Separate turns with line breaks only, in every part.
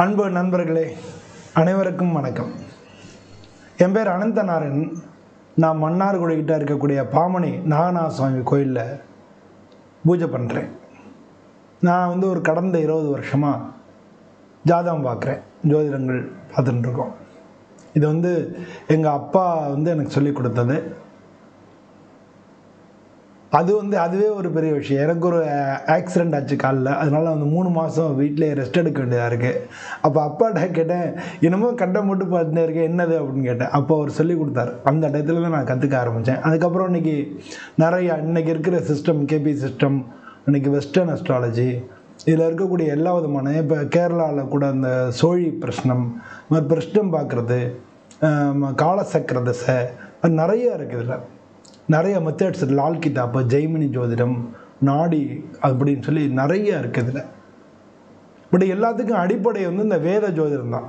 அன்பு நண்பர்களே அனைவருக்கும் வணக்கம். என் பேர் அனந்தநாராயண் நான் மன்னார்குடிக்கிட்ட இருக்கக்கூடிய பாமணி நாகநாத சுவாமி கோயிலில் பூஜை பண்ணுறேன் நான் வந்து ஒரு கடந்த இருபது வருஷமாக ஜாதகம் பார்க்குறேன். ஜோதிடங்கள் பார்த்துட்டுருக்கோம் இது வந்து எங்கள் அப்பா வந்து எனக்கு சொல்லி கொடுத்தது. அது வந்து அதுவே ஒரு பெரிய விஷயம். எனக்கு ஒரு ஆக்சிடெண்ட் ஆச்சு காலில். அதனால வந்து மூணு மாதம் வீட்டிலே ரெஸ்ட் எடுக்க வேண்டியதாக இருக்குது அப்போ அப்பாட்ட கேட்டேன் என்னமோ கண்டை மட்டும் பார்த்துட்டே இருக்கேன் என்னது? அப்படின்னு கேட்டேன். அப்போ அவர் சொல்லி கொடுத்தாரு. அந்த டயத்தில் தான் நான் கற்றுக்க ஆரம்பித்தேன் அதுக்கப்புறம் இன்றைக்கி நிறையா இன்றைக்கி இருக்கிற சிஸ்டம் கேபி சிஸ்டம் இன்றைக்கி வெஸ்டர்ன் அஸ்ட்ராலஜி இதில் இருக்கக்கூடிய எல்லா விதமான இப்போ கேரளாவில் கூட அந்த சோழி பிரஷ்னம் பிரஷ்னம் பார்க்குறது காலசக்கர தசை அது நிறையா இருக்குது இதில். நிறைய மெத்தட்ஸ் லால் கிதாப்பு ஜெய்மினி ஜோதிடம் நாடி அப்படின்னு சொல்லி நிறைய இருக்குது இதில். பட் எல்லாத்துக்கும் அடிப்படை வந்து இந்த வேத ஜோதிடம் தான்.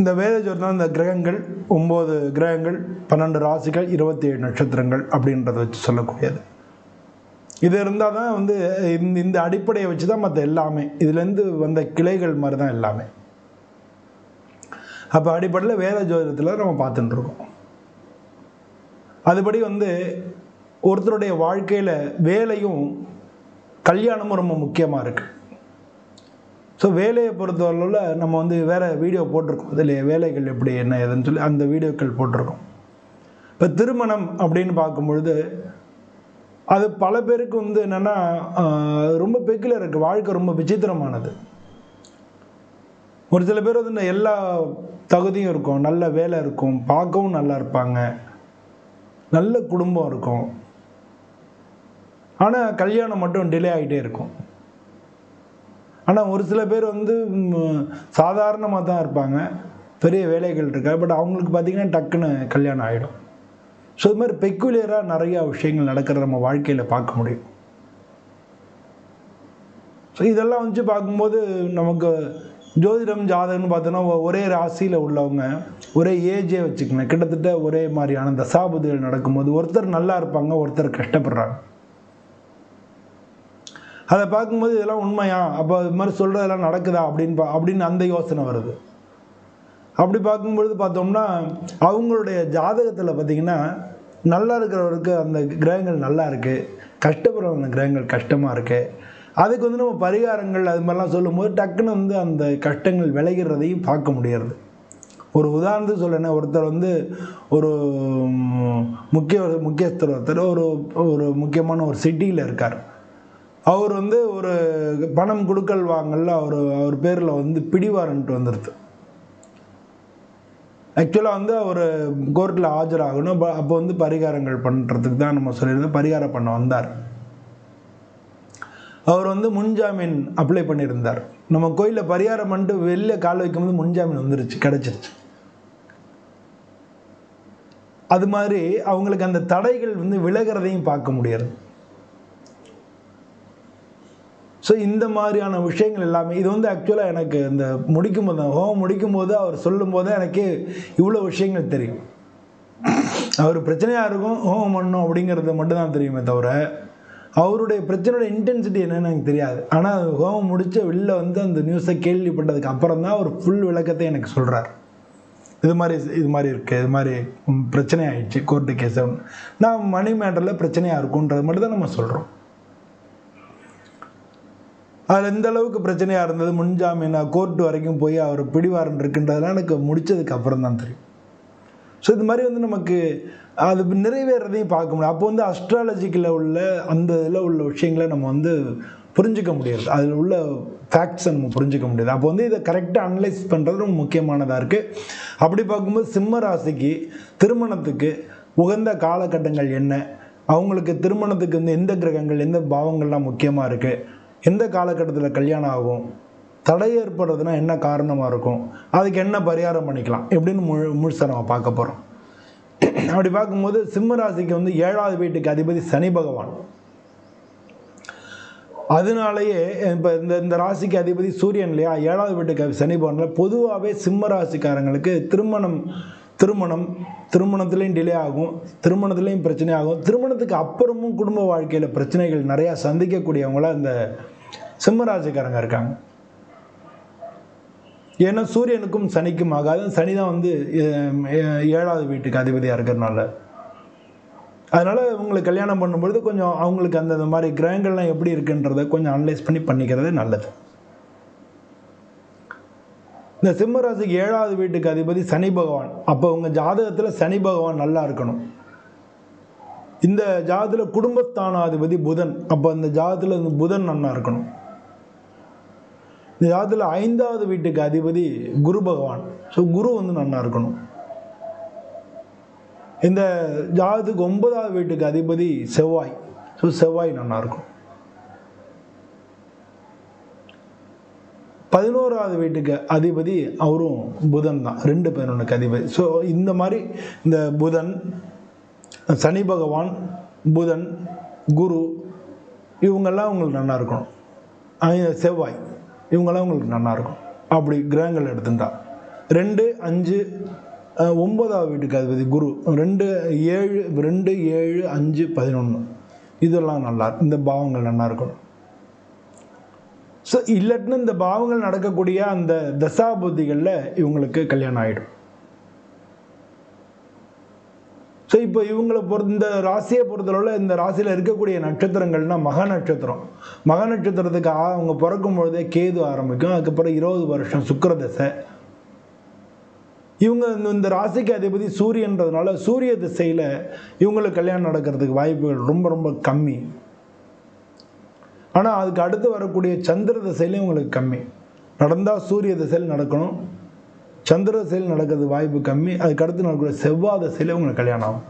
இந்த வேத ஜோதிடம் இந்த கிரகங்கள் ஒம்பது கிரகங்கள் பன்னெண்டு ராசிகள் இருபத்தி ஏழு நட்சத்திரங்கள் அப்படின்றத வச்சு சொல்லக்கூடியது. இது இருந்தால் தான் வந்து இந்த இந்த அடிப்படையை வச்சு தான் மற்ற எல்லாமே. இதுலேருந்து வந்த கிளைகள் மாதிரி தான் எல்லாமே. அப்போ அடிப்படையில் வேத ஜோதிடத்தில் நம்ம பார்த்துட்டுருக்கோம் இருக்கோம். அதுபடி வந்து ஒருத்தருடைய வாழ்க்கையில் வேலையும் கல்யாணமும் ரொம்ப முக்கியமாக இருக்குது ஸோ வேலையை பொறுத்தவரையில் நம்ம வந்து வேறு வீடியோ போட்டிருக்கோம். இதில் வேலைகள் எப்படி என்ன ஏதுன்னு சொல்லி அந்த வீடியோக்கள் போட்டிருக்கோம். இப்போ திருமணம் அப்படின்னு பார்க்கும்பொழுது அது பல பேருக்கு வந்து என்னென்னா ரொம்ப பெக்கில் இருக்குது வாழ்க்கை ரொம்ப விசித்திரமானது. ஒரு சில பேர் வந்து எல்லா தகுதியும் இருக்கும். நல்ல வேலை இருக்கும். பார்க்கவும் நல்லா இருப்பாங்க. நல்ல குடும்பம் இருக்கும். ஆனால் கல்யாணம் மட்டும் டிலே ஆகிட்டே இருக்கும். ஆனால் ஒரு சில பேர் வந்து சாதாரணமாக தான் இருப்பாங்க. பெரிய வேலைகள் இருக்கா பட் அவங்களுக்கு பார்த்திங்கன்னா டக்குன்னு கல்யாணம் ஆகிடும் ஸோ இது மாதிரி பெக்குலியராக நிறையா விஷயங்கள் நடக்கிறத நம்ம வாழ்க்கையில் பார்க்க முடியும். ஸோ இதெல்லாம் வந்து பார்க்கும்போது நமக்கு ஜோதிடம் ஜாதகம்னு பார்த்தோன்னா ஒரே ராசியில் உள்ளவங்க ஒரே ஏஜே வச்சுக்கணும் கிட்டத்தட்ட ஒரே மாதிரியான தசாபுதிகள் நடக்கும்போது ஒருத்தர் நல்லா இருப்பாங்க ஒருத்தர் கஷ்டப்படுறாங்க. அதை பார்க்கும்போது இதெல்லாம் உண்மையா? அப்போ இது மாதிரி சொல்கிறதெல்லாம் நடக்குதா? அப்படின்னு பா அப்படின்னு அந்த யோசனை வருது. அப்படி பார்க்கும்பொழுது பார்த்தோம்னா அவங்களுடைய ஜாதகத்தில் பார்த்திங்கன்னா நல்லா இருக்கிறவருக்கு அந்த கிரகங்கள் நல்லா இருக்குது கஷ்டப்படுறவங்க கிரகங்கள் கஷ்டமாக இருக்குது அதுக்கு வந்து நம்ம பரிகாரங்கள் அது மாதிரிலாம் சொல்லும்போது டக்குன்னு வந்து அந்த கஷ்டங்கள் விளைகிறதையும் பார்க்க முடியாது ஒரு உதாரணத்துக்கு சொல்லணும் ஒருத்தர் வந்து ஒரு முக்கிய முக்கியஸ்தர் ஒருத்தர் ஒரு ஒரு முக்கியமான ஒரு சிட்டியில் இருக்கார். அவர் வந்து ஒரு பணம் கொடுக்கல் வாங்கல அவர் அவர் பேரில் வந்து பிடிவாரன்ட்டு வந்துடுது ஆக்சுவலாக வந்து அவர் கோர்ட்டில் ஆஜராகணும் அப்போ வந்து பரிகாரங்கள் பண்ணுறதுக்கு தான் நம்ம சொல்லியிருந்தோம் பரிகாரம் பண்ண வந்தார். அவர் வந்து முன்ஜாமீன் அப்ளை பண்ணியிருந்தார். நம்ம கோயிலில் பரிகாரம் பண்ணிட்டு வெளில கால் வைக்கும்போது முன்ஜாமீன் வந்துருச்சு கிடச்சிருச்சு. அது மாதிரி அவங்களுக்கு அந்த தடைகள் வந்து விலகிறதையும் பார்க்க முடியாது. ஸோ இந்த மாதிரியான விஷயங்கள் எல்லாமே இது வந்து ஆக்சுவலாக எனக்கு இந்த முடிக்கும் போது ஹோம் முடிக்கும் போது அவர் சொல்லும் போது எனக்கு இவ்வளோ விஷயங்கள் தெரியும். அவர் பிரச்சனையாக இருக்கும் ஹோம் பண்ணும் அப்படிங்கிறது மட்டும்தான் தெரியுமே தவிர அவருடைய பிரச்சனையோட இன்டென்சிட்டி என்னன்னு எனக்கு தெரியாது. ஆனால் ஹோமம் முடித்த வெளில வந்து அந்த நியூஸை கேள்விப்பட்டதுக்கு அப்புறம் தான் அவர் ஃபுல் விளக்கத்தை எனக்கு சொல்கிறார் இது மாதிரி இது மாதிரி இருக்குது இது மாதிரி பிரச்சனை ஆயிடுச்சு கோர்ட்டு கேஸ் நான் மணி மேட்டரில் பிரச்சனையாக இருக்குன்றது மட்டும் தான் நம்ம சொல்கிறோம் அதில் எந்த அளவுக்கு பிரச்சனையாக இருந்தது முன்ஜாமீன் கோர்ட்டு வரைக்கும் போய் அவர் பிடிவாரன் இருக்குன்றதெல்லாம் எனக்கு முடித்ததுக்கு அப்புறம் தான் தெரியும். ஸோ இது மாதிரி வந்து நமக்கு அது நிறைவேறதையும் பார்க்க முடியும். அப்போ வந்து அஸ்ட்ராலஜிக்கில் உள்ள அந்த இதில் உள்ள விஷயங்களை நம்ம வந்து புரிஞ்சிக்க முடியாது அதில் உள்ள ஃபேக்ட்ஸை நம்ம புரிஞ்சிக்க முடியாது அப்போ வந்து இதை கரெக்டாக அனலைஸ் பண்ணுறது ரொம்ப முக்கியமானதாக இருக்குது அப்படி பார்க்கும்போது சிம்ம ராசிக்கு திருமணத்துக்கு உகந்த காலகட்டங்கள் என்ன? அவங்களுக்கு திருமணத்துக்கு வந்து எந்த கிரகங்கள் எந்த பாவங்கள்லாம் முக்கியமாக இருக்குது எந்த காலகட்டத்தில் கல்யாணம் ஆகும்? தடை ஏற்படுறதுனா என்ன காரணமாக இருக்கும்? அதுக்கு என்ன பரிகாரம் பண்ணிக்கலாம்? எப்படின்னு முழு முழுசாக நம்ம பார்க்க போகிறோம் அப்படி பார்க்கும்போது சிம்ம ராசிக்கு வந்து ஏழாவது வீட்டுக்கு அதிபதி சனி பகவான். அதனாலேயே இப்போ இந்த இந்த ராசிக்கு அதிபதி சூரியன் இல்லையா? ஏழாவது வீட்டுக்கு சனி பகவானில் பொதுவாகவே சிம்ம ராசிக்காரங்களுக்கு திருமணம் திருமணம் திருமணத்துலேயும் டிலே ஆகும் திருமணத்துலேயும் பிரச்சனை ஆகும். திருமணத்துக்கு அப்புறமும் குடும்ப வாழ்க்கையில் பிரச்சனைகள் நிறையா சந்திக்கக்கூடியவங்கள இந்த சிம்மராசிக்காரங்க இருக்காங்க. ஏன்னா சூரியனுக்கும் சனிக்கும் ஆகாது சனி தான் வந்து ஏழாவது வீட்டுக்கு அதிபதியாக இருக்கிறதுனால அதனால் உங்களுக்கு கல்யாணம் பண்ணும்பொழுது கொஞ்சம் அவங்களுக்கு அந்த மாதிரி கிரகங்கள்லாம் எப்படி இருக்குன்றத கொஞ்சம் அனலைஸ் பண்ணி பண்ணிக்கிறது நல்லது. இந்த சிம்மராசிக்கு ஏழாவது வீட்டுக்கு அதிபதி சனி பகவான். அப்போ உங்கள் ஜாதகத்தில் சனி பகவான் நல்லா இருக்கணும். இந்த ஜாதத்தில் குடும்பஸ்தானாதிபதி புதன். அப்போ இந்த ஜாதத்தில் இந்த புதன் நல்லா இருக்கணும். இந்த ஜாதகத்தில் ஐந்தாவது வீட்டுக்கு அதிபதி குரு பகவான். ஸோ குரு வந்து நன்னா இருக்கணும். இந்த ஜாதத்துக்கு ஒன்பதாவது வீட்டுக்கு அதிபதி செவ்வாய். ஸோ செவ்வாய் நன்னா இருக்கும் பதினோராவது வீட்டுக்கு அதிபதி அவரும் புதன் தான். ரெண்டு பதினொன்றுக்கு அதிபதி. ஸோ இந்த மாதிரி இந்த புதன் சனி பகவான் புதன் குரு இவங்கெல்லாம் உங்களுக்கு நல்லா இருக்கணும். செவ்வாய். இவங்கெல்லாம் உங்களுக்கு நல்லாயிருக்கும் அப்படி கிரகங்கள் எடுத்துட்டா. ரெண்டு அஞ்சு அஹ், ஒன்பதாவது வீட்டுக்கு அதிபதி குரு. ரெண்டு ஏழு ரெண்டு ஏழு அஞ்சு பதினொன்று இதெல்லாம் நல்லா இந்த பாவங்கள் நல்லா இருக்கணும் ஸோ இல்லாட்டினா இந்த பாவங்கள் நடக்கக்கூடிய அந்த தசாபுத்திகளில் இவங்களுக்கு கல்யாணம் ஆகிடும் ஸோ இப்போ இவங்களை பொறுத்த இந்த ராசியை பொறுத்தளவில் இந்த ராசியில் இருக்கக்கூடிய நட்சத்திரங்கள்னா மக நட்சத்திரம். மக நட்சத்திரத்துக்கு ஆ- அவங்க பிறக்கும் பொழுதே கேது ஆரம்பிக்கும். அதுக்கப்புறம் இருபது வருஷம் சுக்கரதசை இவங்க இந்த- இந்த ராசிக்கு அதிபதி சூரியன்றதுனால சூரிய திசையில் இவங்களுக்கு கல்யாணம் நடக்கிறதுக்கு வாய்ப்புகள் ரொம்ப ரொம்ப கம்மி. ஆனால் அதுக்கு அடுத்து வரக்கூடிய சந்திர திசையிலையும் உங்களுக்கு கம்மி. நடந்தால் சூரிய திசையில் நடக்கணும். சந்திர திசையில் நடக்கிறது வாய்ப்பு கம்மி அதுக்கு அடுத்து நடக்கக்கூடிய செவ்வாய் திசையில் உங்களுக்கு கல்யாணம் ஆகும்.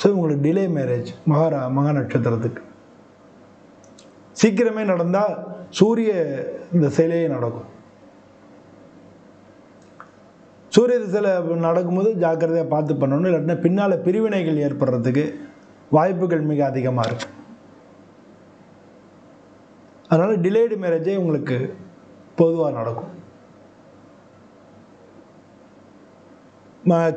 ஸோ உங்களுக்கு டிலே மேரேஜ் மகாரா மகா நட்சத்திரத்துக்கு. சீக்கிரமே நடந்தால் சூரிய திசையிலேயே நடக்கும். சூரிய திசையில் நடக்கும்போது ஜாக்கிரதையாக பார்த்து பண்ணணும். இல்லாட்டினா பின்னால் பிரிவினைகள் ஏற்படுறதுக்கு வாய்ப்புகள் மிக அதிகமாக இருக்கு அதனால் டிலேடு மேரேஜே உங்களுக்கு பொதுவாக நடக்கும்.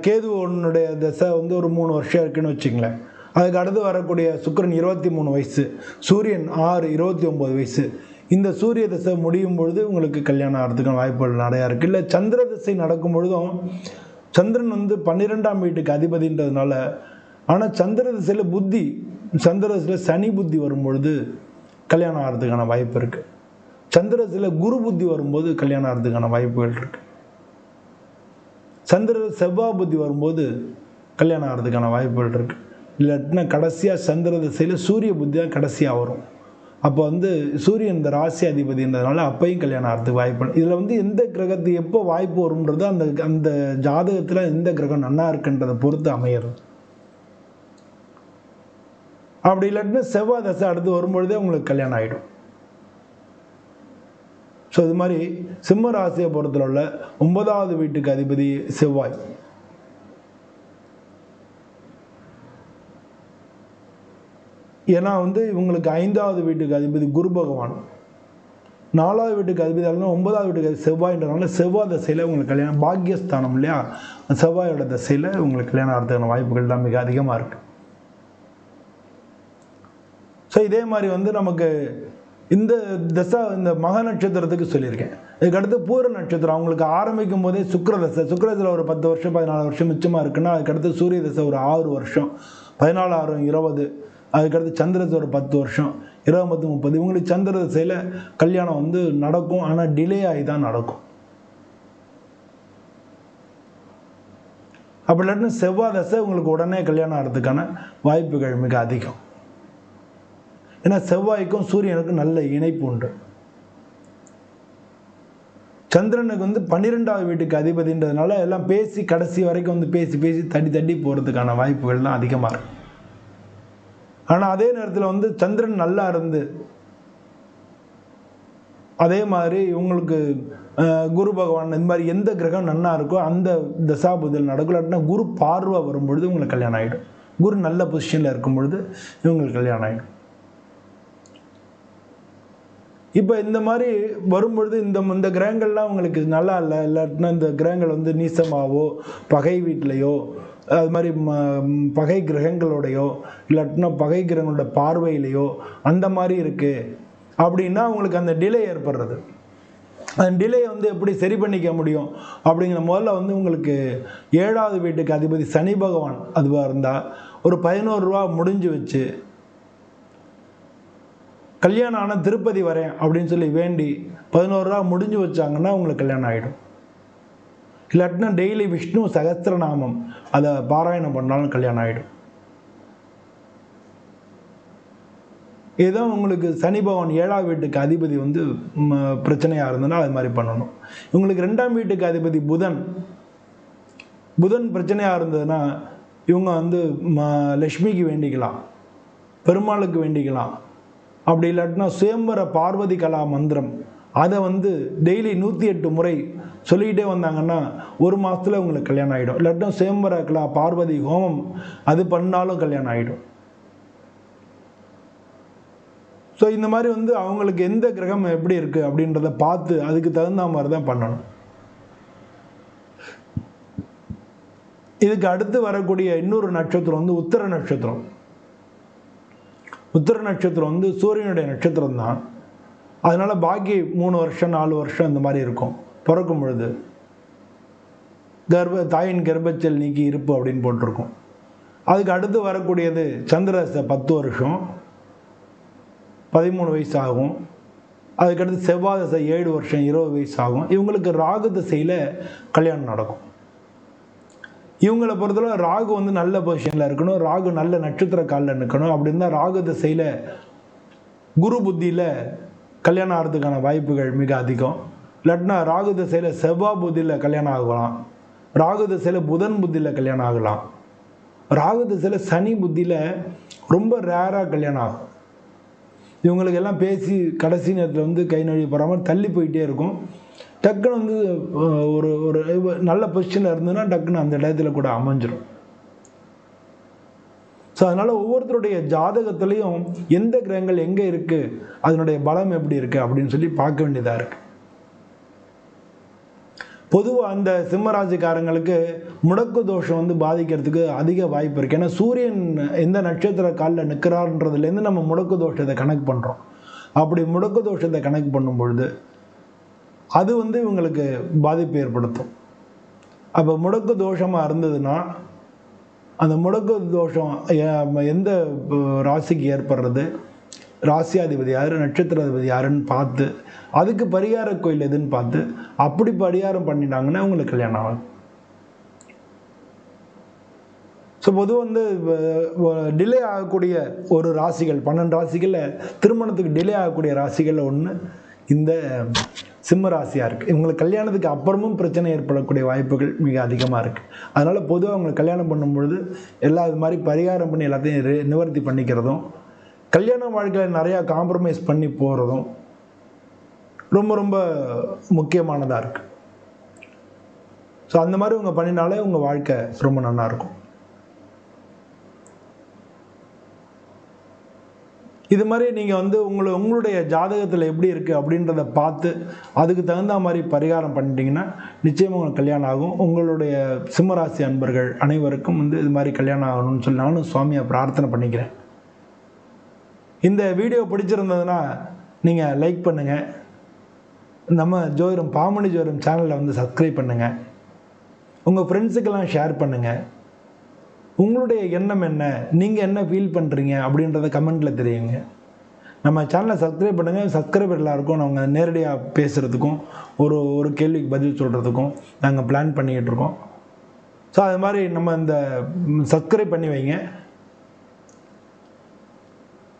கேது ஒன்னுடைய தசை வந்து ஒரு மூணு வருஷம் இருக்குன்னு வச்சுங்களேன் அதுக்கு அடுத்து வரக்கூடிய சுக்கிரன் இருபத்தி மூணு வயசு சூரியன் ஆறு இருபத்தி ஒம்பது வயசு. இந்த சூரிய தசை முடியும் பொழுது உங்களுக்கு கல்யாணம் ஆகிறதுக்கான வாய்ப்புகள் நிறையா இருக்குது இல்லை சந்திர திசை நடக்கும் பொழுதும் சந்திரன் வந்து பன்னிரெண்டாம் வீட்டுக்கு அதிபதின்றதுனால ஆனால் சந்திர திசையில் புத்தி சந்திர திசையில் சனி புத்தி வரும் பொழுது கல்யாணம் ஆகிறதுக்கான வாய்ப்பு இருக்குது சந்திர திசையில் குரு புத்தி வரும்போது கல்யாணம் ஆகிறதுக்கான வாய்ப்புகள் இருக்குது சந்திர செவ்வாய் புத்தி வரும்போது கல்யாணம் ஆகிறதுக்கான வாய்ப்புகள் இருக்குது இல்லாட்டினா கடைசியாக சந்திர திசையில் சூரிய புத்தி தான் கடைசியாக வரும். அப்போ வந்து சூரியன் இந்த ராசி அதிபதின்றதுனால அப்பையும் கல்யாணம் ஆகிறதுக்கு வாய்ப்பு இதில் வந்து எந்த கிரகத்து எப்போ வாய்ப்பு வரும்ன்றது அந்த அந்த ஜாதகத்தில் எந்த கிரகம் நல்லா இருக்குன்றதை பொறுத்து அமையிறது. அப்படி இல்லாட்டினா செவ்வாய் தசை அடுத்து வரும்பொழுதே உங்களுக்கு கல்யாணம் ஆகிடும் ஸோ இது மாதிரி சிம்ம ராசியை உள்ள ஒன்பதாவது வீட்டுக்கு அதிபதி செவ்வாய். ஏன்னா வந்து இவங்களுக்கு ஐந்தாவது வீட்டுக்கு அதிபதி குரு பகவான். நாலாவது வீட்டுக்கு அதிபதி அல்லது ஒன்பதாவது வீட்டுக்கு அதிபதி செவ்வாய்ன்றதுனால செவ்வாய் தசையில் உங்களுக்கு கல்யாணம் பாக்கியஸ்தானம் இல்லையா? செவ்வாயோட தசையில் உங்களுக்கு கல்யாணம் ஆகிறதுக்கான வாய்ப்புகள் தான் மிக அதிகமாக இருக்குது ஸோ இதே மாதிரி வந்து நமக்கு இந்த தசை இந்த மக நட்சத்திரத்துக்கு சொல்லியிருக்கேன். இதுக்கடுத்து பூர நட்சத்திரம். அவங்களுக்கு ஆரம்பிக்கும் போதே சுக்கிர தசை. தசையில் ஒரு பத்து வருஷம் பதினாலு வருஷம் மிச்சமாக இருக்குன்னா அதுக்கடுத்து சூரிய தசை ஒரு ஆறு வருஷம். பதினாலு ஆறு இருபது. அதுக்கடுத்து சந்திரதசை ஒரு பத்து வருஷம். இருபது பத்து முப்பது. இவங்களுக்கு சந்திர தசையில் கல்யாணம் வந்து நடக்கும். ஆனால் டிலே ஆகி தான் நடக்கும். அப்படி இல்லாட்டினா செவ்வாய் தசை உங்களுக்கு உடனே கல்யாணம் ஆகிறதுக்கான வாய்ப்புகள் மிக அதிகம். ஏன்னா செவ்வாய்க்கும் சூரியனுக்கும் நல்ல இணைப்பு உண்டு. சந்திரனுக்கு வந்து பன்னிரெண்டாவது வீட்டுக்கு அதிபதின்றதுனால எல்லாம் பேசி கடைசி வரைக்கும் வந்து பேசி பேசி தட்டி தட்டி போகிறதுக்கான வாய்ப்புகள்லாம் அதிகமாக இருக்கும் ஆனால் அதே நேரத்தில் வந்து சந்திரன் நல்லா இருந்து அதே மாதிரி இவங்களுக்கு குரு பகவான் இந்த மாதிரி எந்த கிரகம் நன்னா இருக்கோ அந்த தசாபுதல் நடக்கலாட்டினா குரு பார்வை வரும்பொழுது உங்களுக்கு கல்யாணம் ஆகிடும் குரு நல்ல பொசிஷனில் இருக்கும் பொழுது இவங்களுக்கு கல்யாணம் ஆகிடும் இப்போ இந்த மாதிரி வரும்பொழுது இந்த இந்த கிரகங்கள்லாம் உங்களுக்கு நல்லா இல்லை இல்லாட்டினா இந்த கிரகங்கள் வந்து நீசமாவோ பகை வீட்டிலையோ அது மாதிரி ம பகை கிரகங்களோடையோ இல்லாட்டினா பகை கிரகங்களோட பார்வையிலையோ அந்த மாதிரி இருக்குது அப்படின்னா உங்களுக்கு அந்த டிலே ஏற்படுறது. அந்த டிலே வந்து எப்படி சரி பண்ணிக்க முடியும்? அப்படிங்கிற முதல்ல வந்து உங்களுக்கு ஏழாவது வீட்டுக்கு அதிபதி சனி பகவான் அதுவாக இருந்தால் ஒரு பதினோரு ரூபா முடிஞ்சு வச்சு கல்யாணம் ஆனால் திருப்பதி வரேன் அப்படின்னு சொல்லி வேண்டி பதினோரு ரூபா முடிஞ்சு வச்சாங்கன்னா உங்களுக்கு கல்யாணம் ஆகிடும் இல்லாட்டினா டெய்லி விஷ்ணு சகஸ்திரநாமம் அதை பாராயணம் பண்ணாலும் கல்யாணம் ஆகிடும் இதுதான் உங்களுக்கு சனி பகவான் ஏழாம் வீட்டுக்கு அதிபதி வந்து பிரச்சனையாக இருந்ததுன்னா அது மாதிரி பண்ணணும். இவங்களுக்கு ரெண்டாம் வீட்டுக்கு அதிபதி புதன். புதன் பிரச்சனையாக இருந்ததுன்னா இவங்க வந்து ம லக்ஷ்மிக்கு வேண்டிக்கலாம். பெருமாளுக்கு வேண்டிக்கலாம். அப்படி இல்லாட்டினா சுயம்பர பார்வதி கலா மந்திரம். அதை வந்து டெய்லி நூற்றி எட்டு முறை சொல்லிக்கிட்டே வந்தாங்கன்னா ஒரு மாதத்தில் உங்களுக்கு கல்யாணம் ஆகிடும் இல்லாட்டினா சுயம்பர கலா பார்வதி ஹோமம் அது பண்ணாலும் கல்யாணம் ஆகிடும் ஸோ இந்த மாதிரி வந்து அவங்களுக்கு எந்த கிரகம் எப்படி இருக்குது அப்படின்றத பார்த்து அதுக்கு தகுந்த மாதிரி தான் பண்ணணும். இதுக்கு அடுத்து வரக்கூடிய இன்னொரு நட்சத்திரம் வந்து உத்தர நட்சத்திரம். உத்திர நட்சத்திரம் வந்து சூரியனுடைய நட்சத்திரம் தான் அதனால் பாக்கி மூணு வருஷம் நாலு வருஷம் இந்த மாதிரி இருக்கும். பிறக்கும் பொழுது. கர்ப்ப தாயின் கர்ப்பச்சல் நீக்கி இருப்பு அப்படின்னு போட்டிருக்கோம். அதுக்கு அடுத்து வரக்கூடியது சந்திரச பத்து வருஷம். பதிமூணு வயசு ஆகும் அதுக்கடுத்து செவ்வாய் தசை ஏழு வருஷம் இருபது வயசு ஆகும் இவங்களுக்கு ராகு திசையில் கல்யாணம் நடக்கும். இவங்களை பொறுத்தளவு ராகு வந்து நல்ல பொசிஷனில் இருக்கணும். ராகு நல்ல நட்சத்திர காலில் நிற்கணும். அப்படி இருந்தால் ராகு திசையில் குரு புத்தியில் கல்யாணம் ஆகிறதுக்கான வாய்ப்புகள் மிக அதிகம். இல்லாட்டினா ராகு திசையில் செவ்வா புத்தியில் கல்யாணம் ஆகலாம். ராகு திசையில் புதன் புத்தியில் கல்யாணம் ஆகலாம். ராகு திசையில் சனி புத்தியில் ரொம்ப ரேராக கல்யாணம் ஆகும். இவங்களுக்கு எல்லாம் பேசி கடைசி நேரத்தில் வந்து கை நழுவி போகாமல் தள்ளி போயிட்டே இருக்கும். டக்குன்னு வந்து ஒரு ஒரு நல்ல பொசிஷனில் இருந்ததுன்னா டக்குன்னு அந்த இடத்துல கூட அமைஞ்சிரும். ஸோ அதனால் ஒவ்வொருத்தருடைய ஜாதகத்துலேயும் எந்த கிரகங்கள் எங்கே இருக்குது அதனுடைய பலம் எப்படி இருக்குது அப்படின்னு சொல்லி பார்க்க வேண்டியதாக இருக்குது பொதுவாக அந்த சிம்மராசிக்காரங்களுக்கு முடக்கு தோஷம் வந்து பாதிக்கிறதுக்கு அதிக வாய்ப்பு இருக்குது ஏன்னா சூரியன் எந்த நட்சத்திர காலில் நிற்கிறாருன்றதுலேருந்து நம்ம முடக்கு தோஷத்தை கணக்கு பண்ணுறோம் அப்படி முடக்கு தோஷத்தை கணக்கு பண்ணும் பொழுது அது வந்து இவங்களுக்கு பாதிப்பு ஏற்படுத்தும். அப்போ முடக்கு தோஷமாக இருந்ததுன்னா அந்த முடக்கு தோஷம் எந்த ராசிக்கு ஏற்படுறது? ராசியாதிபதி யார்? நட்சத்திராதிபதி யாருன்னு பார்த்து அதுக்கு பரிகார கோயில் எதுன்னு பார்த்து அப்படி பரிகாரம் பண்ணிட்டாங்கன்னா உங்களுக்கு கல்யாணம் ஆகும் ஸோ பொதுவாக வந்து டிலே ஆகக்கூடிய ஒரு ராசிகள் பன்னெண்டு ராசிகளில் திருமணத்துக்கு டிலே ஆகக்கூடிய ராசிகளில் ஒன்று இந்த சிம்ம ராசியாக இருக்குது இவங்களுக்கு கல்யாணத்துக்கு அப்புறமும் பிரச்சனை ஏற்படக்கூடிய வாய்ப்புகள் மிக அதிகமாக இருக்குது அதனால் பொதுவாக அவங்களுக்கு கல்யாணம் பண்ணும்பொழுது எல்லா இது மாதிரி பரிகாரம் பண்ணி எல்லாத்தையும் நிவர்த்தி பண்ணிக்கிறதும் கல்யாண வாழ்க்கையில் நிறையா காம்ப்ரமைஸ் பண்ணி போகிறதும் ரொம்ப ரொம்ப முக்கியமானதாக இருக்குது ஸோ அந்த மாதிரி உங்கள் பண்ணினாலே உங்கள் வாழ்க்கை ரொம்ப நல்லாயிருக்கும் இது மாதிரி நீங்கள் வந்து உங்களை உங்களுடைய ஜாதகத்தில் எப்படி இருக்குது அப்படின்றத பார்த்து அதுக்கு தகுந்த மாதிரி பரிகாரம் பண்ணிட்டீங்கன்னா நிச்சயமாக உங்களுக்கு கல்யாணம் ஆகும். உங்களுடைய சிம்மராசி அன்பர்கள் அனைவருக்கும் வந்து இது மாதிரி கல்யாணம் ஆகணும்னு சொல்லி நானும் சுவாமியை பிரார்த்தனை பண்ணிக்கிறேன். இந்த வீடியோ பிடிச்சிருந்ததுன்னா நீங்கள் லைக் பண்ணுங்கள் நம்ம ஜோதிடம் பாமணி ஜோதிடம் சேனலில் வந்து சப்ஸ்கிரைப் பண்ணுங்கள் உங்கள் ஃப்ரெண்ட்ஸுக்கெல்லாம் ஷேர் பண்ணுங்கள் உங்களுடைய எண்ணம் என்ன? நீங்கள் என்ன ஃபீல் பண்ணுறீங்க அப்படின்றத கமெண்ட்டில் தெரியுங்க. நம்ம சேனலை சப்ஸ்கிரைப் பண்ணுங்கள் சப்ஸ்கிரைபர் எல்லாருக்கும் நாங்கள் நேரடியாக பேசுகிறதுக்கும் ஒரு ஒரு கேள்விக்கு பதில் சொல்கிறதுக்கும் நாங்கள் பிளான் பண்ணிக்கிட்டு இருக்கோம். ஸோ அது மாதிரி நம்ம இந்த சப்ஸ்கிரைப் பண்ணி வைங்க.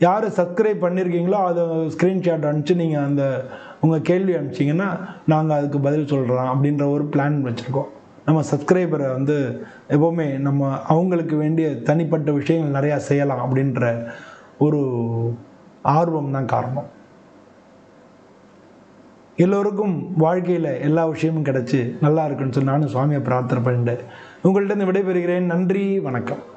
யார் சப்ஸ்கிரைப் பண்ணியிருக்கீங்களோ அதை ஸ்க்ரீன்ஷாட் அனுப்பிச்சு நீங்கள் அந்த உங்கள் கேள்வி அனுப்பிச்சிங்கன்னா நாங்கள் அதுக்கு பதில் சொல்கிறோம் அப்படின்ற ஒரு பிளான் வச்சுருக்கோம். நம்ம சப்ஸ்கிரைபரை வந்து எப்போவுமே நம்ம அவங்களுக்கு வேண்டிய தனிப்பட்ட விஷயங்கள் நிறையா செய்யலாம் அப்படின்ற ஒரு ஆர்வம் தான் காரணம். எல்லோருக்கும் வாழ்க்கையில் எல்லா விஷயமும் கிடச்சி நல்லா இருக்குன்னு சொல்லி நானும் சுவாமியை பிரார்த்தனை பண்ணிட்டு உங்கள்கிட்ட இருந்து விடைபெறுகிறேன். நன்றி வணக்கம்.